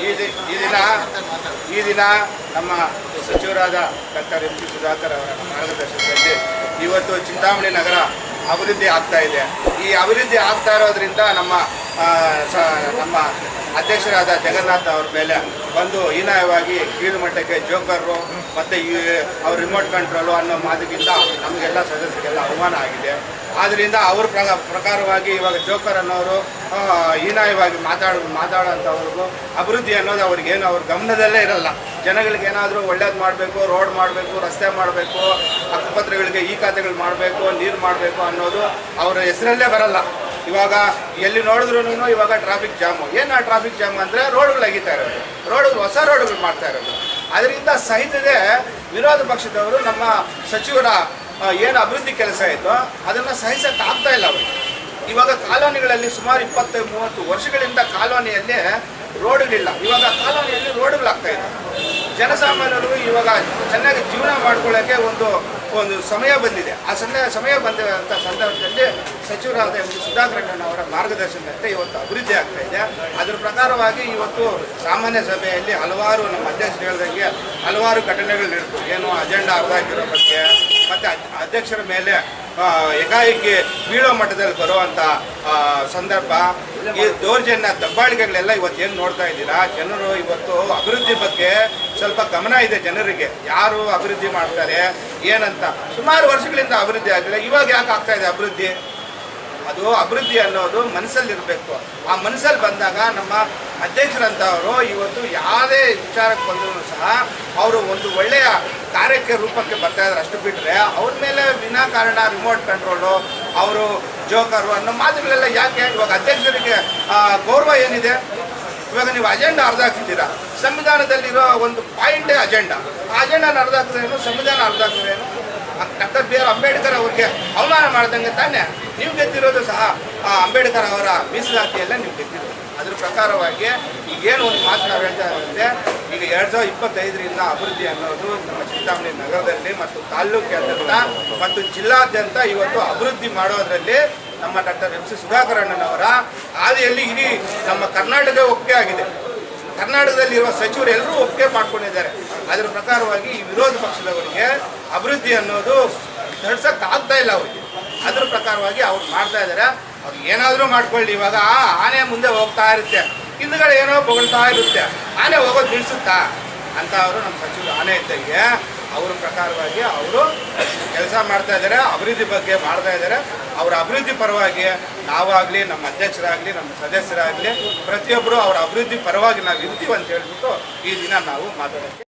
ಈ ದಿನ ಈ ದಿನ ನಮ್ಮ ಸಚಿವರಾದ ಡಾಕ್ಟರ್ ಎಂ ಪಿ ಸುಧಾಕರ್ ಅವರ ಮಾರ್ಗದರ್ಶನದಲ್ಲಿ ಇವತ್ತು ಚಿಂತಾಮಣಿ ನಗರ ಅಭಿವೃದ್ಧಿ ಆಗ್ತಾ ಇದೆ. ಈ ಅಭಿವೃದ್ಧಿ ಆಗ್ತಾ ಇರೋದ್ರಿಂದ ನಮ್ಮ ನಮ್ಮ ಅಧ್ಯಕ್ಷರಾದ ಜಗನ್ನಾಥ್ ಅವ್ರ ಮೇಲೆ ಒಂದು ಹೀನಾಯವಾಗಿ ಕೀಳು ಮಟ್ಟಕ್ಕೆ ಜೋಕರು ಮತ್ತು ಈ, ಅವ್ರ ರಿಮೋಟ್ ಕಂಟ್ರೋಲು ಅನ್ನೋ ಮಾತುಗಿಂತ ನಮಗೆಲ್ಲ ಸದಸ್ಯರಿಗೆಲ್ಲ ಅವಮಾನ ಆಗಿದೆ. ಆದ್ದರಿಂದ ಅವ್ರ ಪ್ರ ಪ್ರಕಾರವಾಗಿ ಇವಾಗ ಜೋಕರ್ ಅನ್ನೋರು ಹೀನಾಯವಾಗಿ ಮಾತಾಡ, ಮಾತಾಡೋಂಥವ್ರಿಗೂ ಅಭಿವೃದ್ಧಿ ಅನ್ನೋದು ಅವ್ರಿಗೇನು, ಅವ್ರ ಗಮನದಲ್ಲೇ ಇರಲ್ಲ. ಜನಗಳಿಗೆ ಏನಾದರೂ ಒಳ್ಳೇದು ಮಾಡಬೇಕು, ರೋಡ್ ಮಾಡಬೇಕು, ರಸ್ತೆ ಮಾಡಬೇಕು ಆಸ್ಪತ್ರೆಗಳಿಗೆ ಈ ಖಾತೆಗಳು ಮಾಡಬೇಕು, ನೀರು ಮಾಡಬೇಕು ಅನ್ನೋದು ಅವರ ಹೆಸರಲ್ಲೇ ಬರಲ್ಲ. ಇವಾಗ ಎಲ್ಲಿ ನೋಡಿದ್ರು ಇವಾಗ ಟ್ರಾಫಿಕ್ ಜಾಮು ಏನು ಆ ಟ್ರಾಫಿಕ್ ಜಾಮ್ ಅಂದರೆ ರೋಡ್ಗಳು ಅಗಿತಾ ಇರೋದು. ರೋಡ್ಗಳು ಹೊಸ ರೋಡ್ಗಳು ಮಾಡ್ತಾ ಇರೋದು. ಅದರಿಂದ ಸಹಿತದೆ ವಿರೋಧ ಪಕ್ಷದವರು ನಮ್ಮ ಸಚಿವರ ಏನು ಅಭಿವೃದ್ಧಿ ಕೆಲಸ ಆಯಿತು ಅದನ್ನು ಸಹಿಸಕ್ಕೆ ಆಗ್ತಾ ಇಲ್ಲ ಅವರು. ಇವಾಗ ಕಾಲೋನಿಗಳಲ್ಲಿ ಸುಮಾರು ಇಪ್ಪತ್ತೈದು ಮೂವತ್ತು ವರ್ಷಗಳಿಂದ ಕಾಲೋನಿಯಲ್ಲಿ ರೋಡ್ಗಳಿಲ್ಲ. ಇವಾಗ ಕಾಲೋನಿಯಲ್ಲಿ ರೋಡ್ಗಳಾಗ್ತಾ ಇದೆ. ಜನಸಾಮಾನ್ಯರು ಇವಾಗ ಚೆನ್ನಾಗಿ ಜೀವನ ಮಾಡ್ಕೊಳ್ಳೋಕ್ಕೆ ಒಂದು ಒಂದು ಸಮಯ ಬಂದಿದೆ. ಆ ಸಂದ, ಸಮಯ ಬಂದಿರುವಂಥ ಸಂದರ್ಭದಲ್ಲಿ ಸಚಿವರಾದ ಎಂ ಸುಧಾಕರಣ್ಣನ ಅವರ ಮಾರ್ಗದರ್ಶನದಂತೆ ಇವತ್ತು ಅಭಿವೃದ್ಧಿ ಆಗ್ತಾ ಇದೆ. ಅದರ ಪ್ರಕಾರವಾಗಿ ಇವತ್ತು ಸಾಮಾನ್ಯ ಸಭೆಯಲ್ಲಿ ಹಲವಾರು ನಮ್ಮ ಅಧ್ಯಕ್ಷರು ಹೇಳಿದಂಗೆ ಹಲವಾರು ಘಟನೆಗಳು ನಡೆದು ಏನು ಅಜೆಂಡಾ ಅರ್ಧ ಆಗಿರೋ ಬಗ್ಗೆ, ಮತ್ತು ಅಧ್ಯಕ್ಷರ ಮೇಲೆ ಏಕಾಏಕಿ ಬೀಳೋ ಮಟ್ಟದಲ್ಲಿ ಬರುವಂಥ ಸಂದರ್ಭ. ಈ ದೌರ್ಜನ್ಯ ದಬ್ಬಾಳಿಕೆಗಳೆಲ್ಲ ಇವತ್ತು ಏನು ನೋಡ್ತಾ ಇದ್ದೀರಾ? ಜನರು ಇವತ್ತು ಅಭಿವೃದ್ಧಿ ಬಗ್ಗೆ ಸ್ವಲ್ಪ ಗಮನ ಇದೆ ಜನರಿಗೆ. ಯಾರು ಅಭಿವೃದ್ಧಿ ಮಾಡ್ತಾರೆ, ಏನಂತ. ಸುಮಾರು ವರ್ಷಗಳಿಂದ ಅಭಿವೃದ್ಧಿ ಆಗಿಲ್ಲ ಇವಾಗ ಯಾಕೆ ಆಗ್ತಾ ಇದೆ ಅಭಿವೃದ್ಧಿ? ಅದು ಅಭಿವೃದ್ಧಿ ಅನ್ನೋದು ಮನಸ್ಸಲ್ಲಿರಬೇಕು. ಆ ಮನಸ್ಸಲ್ಲಿ ಬಂದಾಗ ನಮ್ಮ ಅಧ್ಯಕ್ಷರಂಥವರು ಇವತ್ತು ಯಾವುದೇ ವಿಚಾರಕ್ಕೆ ಬಂದರೂ ಸಹ, ಅವರು ಒಂದು ಒಳ್ಳೆಯ ಕಾರ್ಯಕ್ಕೆ ರೂಪಕ್ಕೆ ಬರ್ತಾ ಇದ್ದಾರೆ ಅಷ್ಟು ಬಿಟ್ಟರೆ ಅವ್ರ ಮೇಲೆ ವಿನಾಕಾರಣ ರಿಮೋಟ್ ಕಂಟ್ರೋಲು ಅವರು ಜೋಕರು ಅನ್ನೋ ಮಾತುಗಳೆಲ್ಲ ಯಾಕೆ ಇವಾಗ ಅಧ್ಯಕ್ಷರಿಗೆ ಗೌರವ ಏನಿದೆ? ಇವಾಗ ನೀವು ಅಜೆಂಡಾ ಅರ್ಧ ಹಾಕ್ತಿದ್ದೀರಾ ಸಂವಿಧಾನದಲ್ಲಿರೋ ಒಂದು ಪಾಯಿಂಟೇ ಅಜೆಂಡಾ ಆ ಅಜೆಂಡಾನ ಅರ್ಧ ಹಾಕಿದ್ರೇನು ಸಂವಿಧಾನ ಅರ್ಧ ಹಾಕಿದ್ರೇನು ಡಾಕ್ಟರ್ ಬಿ ಆರ್ ಅಂಬೇಡ್ಕರ್ ಅವ್ರಿಗೆ ಅವಮಾನ ಮಾಡ್ದಂಗೆ ತಾನೆ. ನೀವು ಗೆದ್ದಿರೋದು ಸಹ, ಆ, ಅಂಬೇಡ್ಕರ್ ಅವರ ಮೀಸಲಾತಿಯಲ್ಲೇ, ನೀವು ಗೆದ್ದಿರೋದು. ಅದ್ರ ಪ್ರಕಾರವಾಗಿ ಈಗೇನು ಒಂದು ಮಾತು ನಾವು ಹೇಳ್ತಾ ಇರುತ್ತೆ ಈಗ ಎರಡು ಸಾವಿರದ ಇಪ್ಪತ್ತೈದರಿಂದ ಅಭಿವೃದ್ಧಿ ಅನ್ನೋದು ನಮ್ಮ ಚಿಂತಾಮಣಿ ನಗರದಲ್ಲಿ ಮತ್ತು ತಾಲೂಕಾದ್ಯಂತ ಮತ್ತು ಜಿಲ್ಲಾದ್ಯಂತ ಇವತ್ತು ಅಭಿವೃದ್ಧಿ ಮಾಡೋದರಲ್ಲಿ ನಮ್ಮ ಡಾಕ್ಟರ್ ಎಂ ಸಿ ಸುಧಾಕರಣ್ಣನವರ ಹಾದಿಯಲ್ಲಿ ಇಡೀ ನಮ್ಮ ಕರ್ನಾಟಕ ಒಪ್ಪಿಗೆ ಆಗಿದೆ. ಕರ್ನಾಟಕದಲ್ಲಿರುವ ಸಚಿವರು ಎಲ್ಲರೂ ಒಪ್ಪಿಗೆ ಮಾಡ್ಕೊಂಡಿದ್ದಾರೆ. ಅದರ ಪ್ರಕಾರವಾಗಿ ಈ ವಿರೋಧ ಪಕ್ಷದವರಿಗೆ ಅಭಿವೃದ್ಧಿ ಅನ್ನೋದು ನಡೆಸಕ್ಕಾಗ್ತಾ ಇಲ್ಲ ಅವರಿಗೆ. ಅದ್ರ ಪ್ರಕಾರವಾಗಿ ಅವ್ರು ಮಾಡ್ತಾ ಇದ್ದಾರೆ. ಅವ್ರು ಏನಾದರೂ ಮಾಡ್ಕೊಳ್ಳಿ. ಇವಾಗ ಆ ಆನೆ ಮುಂದೆ ಹೋಗ್ತಾ ಇರುತ್ತೆ. ಹಿಂದ್ಗಡೆ ಏನೋ ಬೊಗಳ್ತಾ ಇರುತ್ತೆ. ಆನೆ ಹೋಗೋದು ನಿಲ್ಸುತ್ತಾ? ಅಂತ ಅವರು ನಮ್ಮ ಸಚಿವರು ಆನೆ ಇದ್ದಂಗೆ ಅವ್ರ ಪ್ರಕಾರವಾಗಿ ಅವರು ಕೆಲಸ ಮಾಡ್ತಾ ಇದ್ದಾರೆ, ಅಭಿವೃದ್ಧಿ ಬಗ್ಗೆ ಮಾಡ್ತಾ ಇದ್ದಾರೆ. ಅವರ ಅಭಿವೃದ್ಧಿ ಪರವಾಗಿ ನಾವಾಗಲಿ, ನಮ್ಮ ಅಧ್ಯಕ್ಷರಾಗಲಿ, ನಮ್ಮ ಸದಸ್ಯರಾಗಲಿ ಪ್ರತಿಯೊಬ್ಬರು ಅವರ ಅಭಿವೃದ್ಧಿ ಪರವಾಗಿ ನಾವು ಇರ್ತೀವಿ ಅಂತ ಹೇಳ್ಬಿಟ್ಟು ಈ ದಿನ ನಾವು ಮಾತಾಡೋಕ್ಕೆ